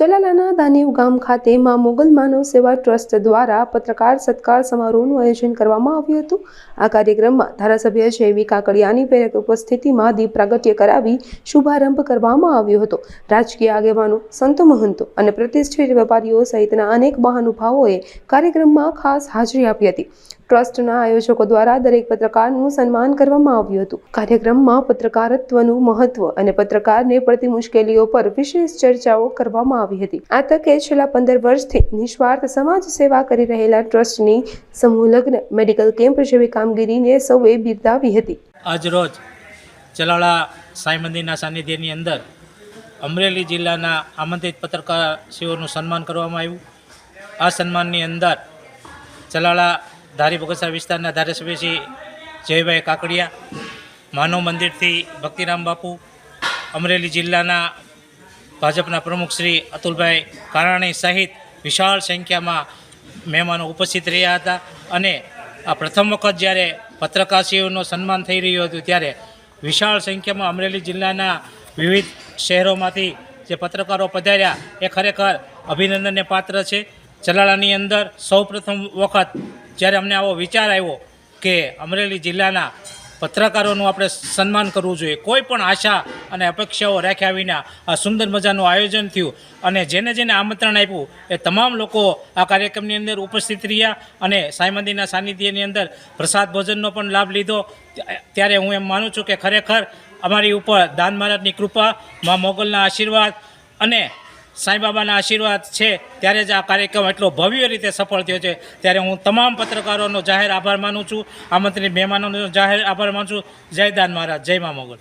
ચલાલાના દાનીવ ગામ ખાતે માં મોગલ માનવ સેવા ટ્રસ્ટ દ્વારા પત્રકાર સત્કાર સમારોહનું આયોજન કરવામાં આવ્યું હતું. આ કાર્યક્રમમાં ધારાસભ્ય જયવી કાકડિયાની પ્રેરક ઉપસ્થિતિમાં દીપ પ્રાગટ્ય કરાવી શુભારંભ કરવામાં આવ્યો હતો. રાજકીય આગેવાનો, સંતો મહંતો અને પ્રતિષ્ઠિત વેપારીઓ સહિતના અનેક મહાનુભાવોએ કાર્યક્રમમાં ખાસ હાજરી આપી હતી. ટ્રસ્ટના આયોજકો દ્વારા દરેક પત્રકારનું સન્માન કરવામાં આવ્યું હતું. કાર્યક્રમમાં પત્રકારત્વનું મહત્વ અને પત્રકારને પડતી મુશ્કેલીઓ પર વિશેષ ચર્ચાઓ કરવામાં આવી હતી. આ તકે છેલ્લા પંદર વર્ષથી નિસ્વાર્થ સમાજ સેવા કરી રહેલા ટ્રસ્ટની સમૂહલગ્ન મેડિકલ કેમ્પ જેવી કામગીરીને સૌએ બિરદાવી હતી. આજરોજ ચલાળા સાંઈ મંદિરના સાનિધ્યની અંદર અમરેલી જિલ્લાના આમંત્રિત પત્રકારશ્રીઓનું સન્માન કરવામાં આવ્યું. આ સન્માનની અંદર ચલાળા ધારી બગસરા વિસ્તારના ધારાસભ્ય શ્રી જયભાઈ કાકડિયા, માનવ મંદિરથી ભક્તિરામ બાપુ, અમરેલી જિલ્લાના ભાજપના પ્રમુખ શ્રી અતુલભાઈ કારાણી સહિત વિશાળ સંખ્યામાં મહેમાનો ઉપસ્થિત રહ્યા હતા અને આ પ્રથમ વખત જ્યારે પત્રકારશ્રીઓનું સન્માન થઈ રહ્યું હતું ત્યારે વિશાળ સંખ્યામાં અમરેલી જિલ્લાના વિવિધ શહેરોમાંથી જે પત્રકારો પધાર્યા, એ ખરેખર અભિનંદનને પાત્ર છે. ચલાળાની અંદર સૌપ્રથમ વખત જ્યારે અમને આવો વિચાર આવ્યો કે અમરેલી જિલ્લાના પત્રકારોનું આપણે સન્માન કરવું જોઈએ, કોઈ પણ આશા અને અપેક્ષાઓ રાખ્યા વિના આ સુંદર મજાનું આયોજન થયું. અને જેને જેને આમંત્રણ આપ્યું, એ તમામ લોકો આ કાર્યક્રમની અંદર ઉપસ્થિત રહ્યા અને સાંઈ મંદિરના સાનિધ્યની અંદર પ્રસાદ ભોજનનો પણ લાભ લીધો. ત્યારે હું એમ માનું છું કે ખરેખર અમારી ઉપર દાન મહારાજની કૃપા, મા મોગલના આશીર્વાદ અને સાંઈબાબાના આશીર્વાદ છે. ત્યારે જ આ કાર્યક્રમ એટલો ભવ્ય રીતે સફળ થયો છે. ત્યારે હું તમામ પત્રકારોનો જાહેર આભાર માનું છું. આમંત્રિત મહેમાનોનો જાહેર આભાર માનું છું. જય દાન મહારાજ, જય મા મોગલ.